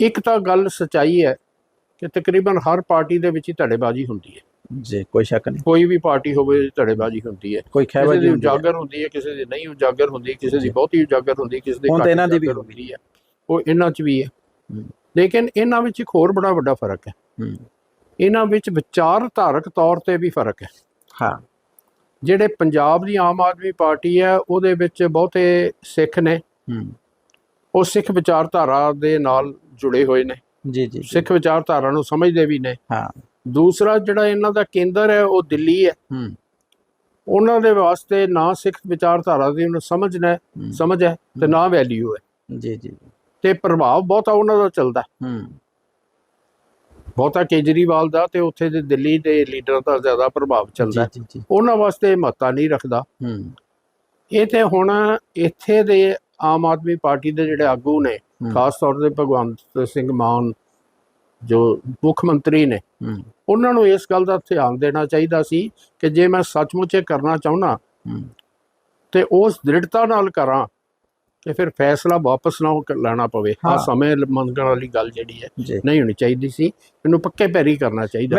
ਇੱਕ ਤਾਂ ਗੱਲ ਸਚਾਈ ਹੈ ਕਿ ਤਕਰੀਬਨ ਹਰ ਪਾਰਟੀ ਦੇ ਵਿੱਚ ਹੀ ਧੜੇਬਾਜ਼ੀ ਹੁੰਦੀ ਹੈ। ਜੀ ਕੋਈ ਸ਼ੱਕ ਨਹੀਂ। ਕੋਈ ਵੀ ਪਾਰਟੀ ਹੋਵੇ ਧੜੇਬਾਜ਼ੀ ਹੁੰਦੀ ਹੈ। ਕੋਈ ਕਿਸੇ ਖੈਬਰ ਦੀ ਉਜਾਗਰ ਹੁੰਦੀ ਹੈ ਕਿਸੇ ਦੀ ਨਹੀਂ ਉਜਾਗਰ ਹੁੰਦੀ ਕਿਸੇ ਦੀ ਬਹੁਤੀ ਉਜਾਗਰ ਹੁੰਦੀ ਕਿਸੇ ਦੀ ਹੁਣ ਤਾਂ ਘੱਟ ਇਹਨਾਂ ਦੀ ਵੀ ਉਜਾਗਰ ਹੁੰਦੀ। ਹੈ। ਉਹ ਇਹਨਾਂ 'ਚ ਵੀ ਹੈ। ਲੇਕਿਨ ਇਹਨਾਂ ਵਿੱਚ ਇੱਕ ਹੋਰ ਬੜਾ ਵੱਡਾ ਫ਼ਰਕ ਹੈ। ਇਹਨਾਂ ਵਿੱਚ ਵਿਚਾਰਧਾਰਕ ਤੌਰ ਤੇ ਵੀ ਫ਼ਰਕ ਹੈ। ਹਾਂ। ਜਿਹੜੇ ਪੰਜਾਬ ਦੀ ਆਮ ਆਦਮੀ ਪਾਰਟੀ ਹੈ ਉਹਦੇ ਵਿੱਚ ਬਹੁਤੇ ਸਿੱਖ ਨੇ। ਉਹ ਸਿੱਖ ਵਿਚਾਰਧਾਰਾ ਦੇ ਨਾਲ ਜੁੜੇ ਹੋਏ ਨੇ। ਜੀ ਜੀ। ਸਿੱਖ ਵਿਚਾਰਧਾਰਾ ਨੂੰ ਸਮਝਦੇ ਵੀ ਨੇ। ਹਾਂ। ਦੂਸਰਾ ਜਿਹੜਾ ਇਹਨਾਂ ਦਾ ਕੇਂਦਰ ਹੈ ਉਹ ਦਿੱਲੀ ਹੈ। ਹੂੰ। ਉਹਨਾਂ ਦੇ ਵਾਸਤੇ ਨਾ ਸਿੱਖ ਵਿਚਾਰਧਾਰਾ ਦੀ ਉਹਨੂੰ ਸਮਝ ਨੇ ਹੂੰ। ਸਮਝ ਹੈ ਤੇ ਨਾ ਵੈਲਿਊ ਹੈ। ਜੀ ਜੀ। ਤੇ ਪ੍ਰਭਾਵ ਬਹੁਤਾ ਉਹਨਾਂ ਦਾ ਚੱਲਦਾ। ਹੈ। ਬਹੁਤਾ ਕੇਜਰੀਵਾਲ ਦਾ ਤੇ ਉੱਥੇ ਦੇ ਦਿੱਲੀ ਦੇ ਲੀਡਰ ਦਾ ਜ਼ਿਆਦਾ ਪ੍ਰਭਾਵ ਚੱਲਦਾ। ਉਹਨਾਂ ਵਾਸਤੇ ਮਹੱਤਤਾ ਨਹੀਂ ਰੱਖਦਾ। ਹੂੰ। ਇਹ ਤੇ ਹੁਣ ਇੱਥੇ ਦੇ ਆਮ ਆਦਮੀ ਪਾਰਟੀ ਦੇ ਜਿਹੜੇ ਆਗੂ ਨੇ। ਖਾਸ ਤੌਰ ਤੇ ਭਗਵੰਤ ਸਿੰਘ ਮਾਨ ਜੋ ਮੁੱਖ ਮੰਤਰੀ ਨੇ ਉਹਨਾਂ ਨੂੰ ਇਸ ਗੱਲ ਦਾ ਧਿਆਨ ਦੇਣਾ ਚਾਹੀਦਾ ਸੀ ਕਿ ਜੇ ਮੈਂ ਸੱਚਮੁੱਚ ਇਹ ਕਰਨਾ ਚਾਹੁੰਦਾ ਹੂੰ। ਤੇ ਉਸ ਦ੍ਰਿੜਤਾ ਨਾਲ ਕਰਾਂ ਕਿ ਫਿਰ ਫੈਸਲਾ ਵਾਪਸ ਨਾ ਲੈਣਾ ਪਵੇ। ਆ। ਸਮੇਂ ਮੰਗਣ ਵਾਲੀ ਗੱਲ ਜਿਹੜੀ ਹੈ ਨਹੀਂ ਹੋਣੀ ਚਾਹੀਦੀ ਸੀ। ਇਹਨੂੰ ਪੱਕੇ ਪੈਰੀ ਕਰਨਾ ਚਾਹੀਦਾ